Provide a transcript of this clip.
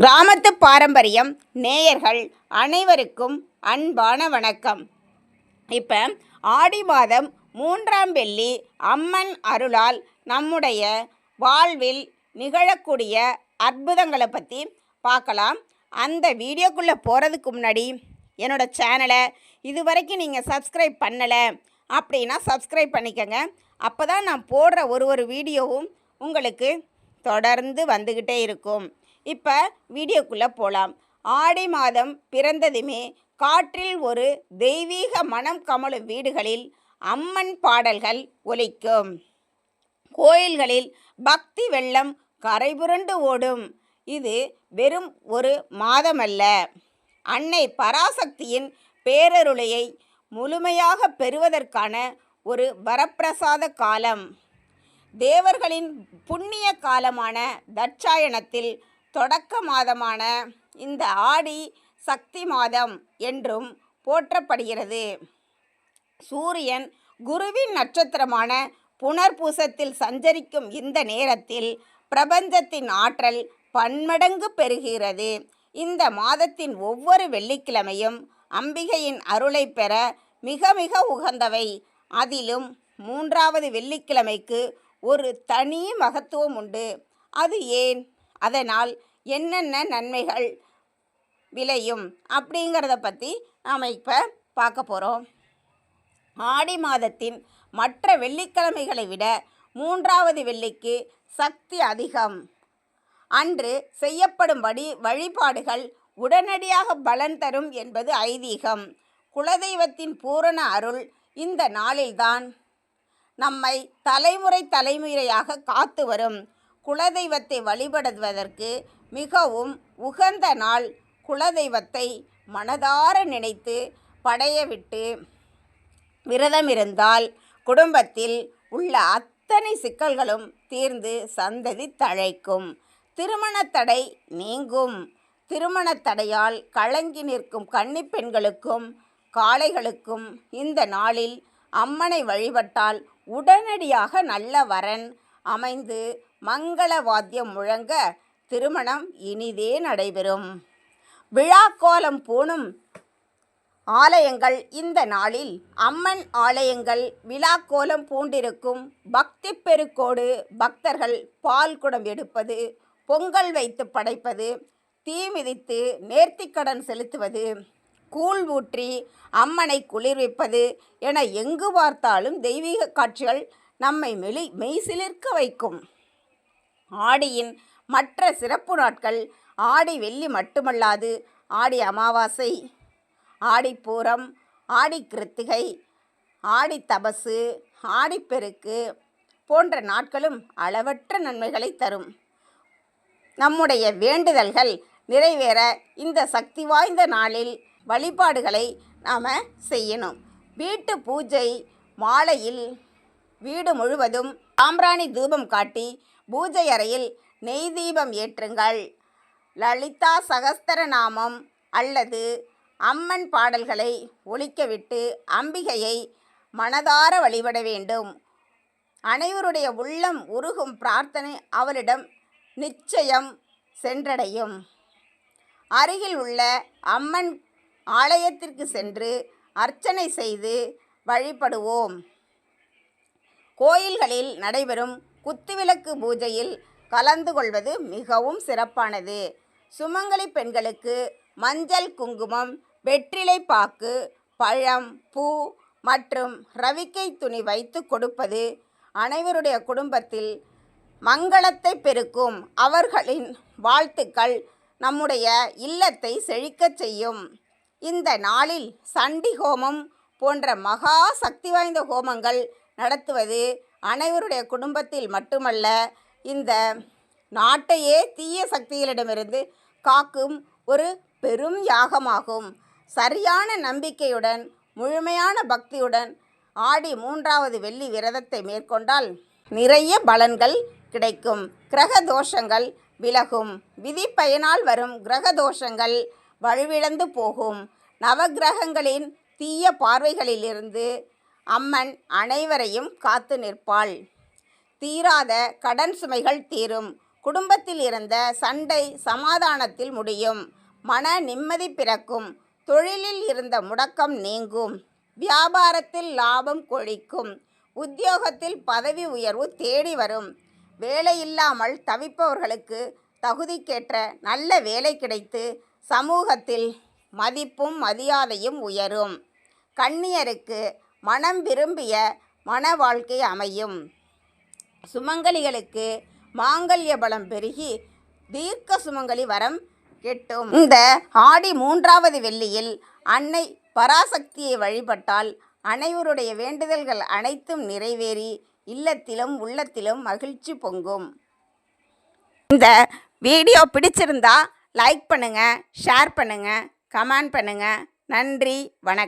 கிராமத்து பாரம்பரியம் நேயர்கள் அனைவருக்கும் அன்பான வணக்கம். இப்போ ஆடி மாதம் மூன்றாம் வெள்ளி அம்மன் அருளால் நம்முடைய வாழ்வில் நிகழக்கூடிய அற்புதங்களை பற்றி பார்க்கலாம். அந்த வீடியோக்குள்ளே போகிறதுக்கு முன்னாடி என்னோடய சேனலை இது வரைக்கும் நீங்கள் சப்ஸ்கிரைப் பண்ணலை அப்படின்னா சப்ஸ்கிரைப் பண்ணிக்கோங்க. அப்போ தான் நான் போடுற ஒரு ஒரு வீடியோவும் உங்களுக்கு தொடர்ந்து வந்துக்கிட்டே இருக்கும். இப்போ வீடியோக்குள்ளே போகலாம் ஆடி மாதம் பிறந்ததுமே காற்றில் ஒரு தெய்வீக மனம் கமலும் வீடுகளில் அம்மன் பாடல்கள் ஒலிக்கும். கோயில்களில் பக்தி வெள்ளம் கரைபுரண்டு ஓடும். இது வெறும் ஒரு மாதமல்ல. அன்னை பராசக்தியின் பேரருளையை முழுமையாக பெறுவதற்கான ஒரு வரப்பிரசாத காலம். தேவர்களின் புண்ணிய காலமான தட்சாயணத்தில் தொடக்க மாதமான இந்த ஆடி சக்தி மாதம் என்றும் போற்றப்படுகிறது. சூரியன் குருவின் நட்சத்திரமான புனர்பூசத்தில் சஞ்சரிக்கும் இந்த நேரத்தில் பிரபஞ்சத்தின் ஆற்றல் பன்மடங்கு பெறுகிறது. இந்த மாதத்தின் ஒவ்வொரு வெள்ளிக்கிழமையும் அம்பிகையின் அருளை பெற மிக மிக உகந்தவை. அதிலும் மூன்றாவது வெள்ளிக்கிழமைக்கு ஒரு தனி மகத்துவம் உண்டு. அது ஏன்? அதனால் என்னென்ன நன்மைகள் விளையும் அப்படிங்கிறத பற்றி நாம் இப்போ பார்க்க போகிறோம் ஆடி மாதத்தின் மற்ற வெள்ளிக்கிழமைகளை விட மூன்றாவது வெள்ளிக்கு சக்தி அதிகம். அன்று செய்யப்படும்படி வழிபாடுகள் உடனடியாக பலன் தரும் என்பது ஐதீகம். குலதெய்வத்தின் பூரண அருள் இந்த நாளில்தான். நம்மை தலைமுறை தலைமுறையாக காத்து வரும். குலதெய்வத்தை வழிபடுவதற்கு மிகவும் உகந்த நாள் குலதெய்வத்தை மனதார நினைத்து படையவிட்டு விரதம் இருந்தால் குடும்பத்தில் உள்ள அத்தனை சிக்கல்களும் தீர்ந்து சந்ததி தழைக்கும். திருமணத்தடை நீங்கும். திருமணத்தடையால் கலங்கி நிற்கும் கன்னிப்பெண்களுக்கும் காளைகளுக்கும் இந்த நாளில் அம்மனை வழிபட்டால் உடனடியாக நல்ல வரன் அமைந்து மங்கள வாத்தியம் முழங்க திருமணம் இனிதே நடைபெறும். விழாக்கோலம் பூணும் ஆலயங்கள் இந்த நாளில். அம்மன் ஆலயங்கள் விழாக்கோலம் பூண்டிருக்கும். பக்தி பெருக்கோடு பக்தர்கள் பால் குடம் எடுப்பது பொங்கல் வைத்து படைப்பது தீ மிதித்து நேர்த்திக்கடன் செலுத்துவது கூழ் ஊற்றி அம்மனை குளிர்விப்பது என எங்கு பார்த்தாலும் தெய்வீக காட்சிகள் நம்மை மெலி மெய்சிலிர்க்க வைக்கும். ஆடியின் மற்ற சிறப்பு நாட்கள் ஆடி வெள்ளி மட்டுமல்லாது ஆடி அமாவாசை ஆடிப்பூரம் ஆடி கிருத்திகை ஆடி தபசு ஆடிப்பெருக்கு போன்ற நாட்களும் அளவற்ற நன்மைகளை தரும். நம்முடைய வேண்டுதல்கள் நிறைவேற இந்த சக்தி வாய்ந்த நாளில் வழிபாடுகளை நாம் செய்யணும். வீட்டு பூஜை மாலையில் வீடு முழுவதும் சாம்பிராணி தூபம் காட்டி பூஜை அறையில் நெய் தீபம் ஏற்றுங்கள். லலிதா சகஸ்தரநாமம் அல்லது அம்மன் பாடல்களை ஒழிக்கவிட்டு அம்பிகையை மனதார வழிபட வேண்டும். அனைவருடைய உள்ளம் உருகும் பிரார்த்தனை அவளிடம் நிச்சயம் சென்றடையும். அருகில் உள்ள அம்மன் ஆலயத்திற்கு சென்று அர்ச்சனை செய்து வழிபடுவோம். கோயில்களில் நடைபெறும் குத்துவிளக்கு பூஜையில் கலந்து கொள்வது மிகவும் சிறப்பானது. சுமங்கலி பெண்களுக்கு மஞ்சள் குங்குமம் வெற்றிலை பாக்கு பழம் பூ மற்றும் ரவிக்கை துணி வைத்து கொடுப்பது அனைவருடைய குடும்பத்தில் மங்களத்தை பெருக்கும். அவர்களின் வாழ்த்துக்கள் நம்முடைய இல்லத்தை செழிக்கச் செய்யும். இந்த நாளில் சண்டி ஹோமம் போன்ற மகா சக்தி வாய்ந்த ஹோமங்கள் நடத்துவது அனைவருடைய குடும்பத்தில் மட்டுமல்ல இந்த நாட்டையே தீய சக்திகளிடமிருந்து காக்கும் ஒரு பெரும் யாகமாகும். சரியான நம்பிக்கையுடன் முழுமையான பக்தியுடன் ஆடி மூன்றாவது வெள்ளி விரதத்தை மேற்கொண்டால் நிறைய பலன்கள் கிடைக்கும். கிரக தோஷங்கள் விலகும். விதி பயனால் வரும் கிரக தோஷங்கள் வலுவிழந்து போகும். நவக்கிரகங்களின் தீய பார்வைகளிலிருந்து அம்மன் அனைவரையும் காத்து நிற்பாள். தீராத கடன் சுமைகள் தீரும். குடும்பத்தில் இருந்த சண்டை சமாதானத்தில் முடியும். மன நிம்மதி பிறக்கும். தொழிலில் இருந்த முடக்கம் நீங்கும். வியாபாரத்தில் லாபம் கொழிக்கும். உத்தியோகத்தில் பதவி உயர்வு தேடி வரும். வேலையில்லாமல் தவிப்பவர்களுக்கு தகுதிக்கேற்ற நல்ல வேலை கிடைத்து சமூகத்தில் மதிப்பும் மரியாதையும் உயரும். கன்னியருக்கு மனம் விரும்பிய மன வாழ்க்கை அமையும். சுமங்கலிகளுக்கு மாங்கல்ய பலம் பெருகி தீர்க்க சுமங்கலி வரம் கிட்டும் இந்த ஆடி மூன்றாவது வெள்ளியில் அன்னை பராசக்தியை வழிபட்டால் அனைவருடைய வேண்டுதல்கள் அனைத்தும் நிறைவேறி இல்லத்திலும் உள்ளத்திலும் மகிழ்ச்சி பொங்கும். இந்த வீடியோ பிடிச்சிருந்தா லைக் பண்ணுங்கள் ஷேர் பண்ணுங்கள் கமெண்ட் பண்ணுங்கள் நன்றி வணக்கம்.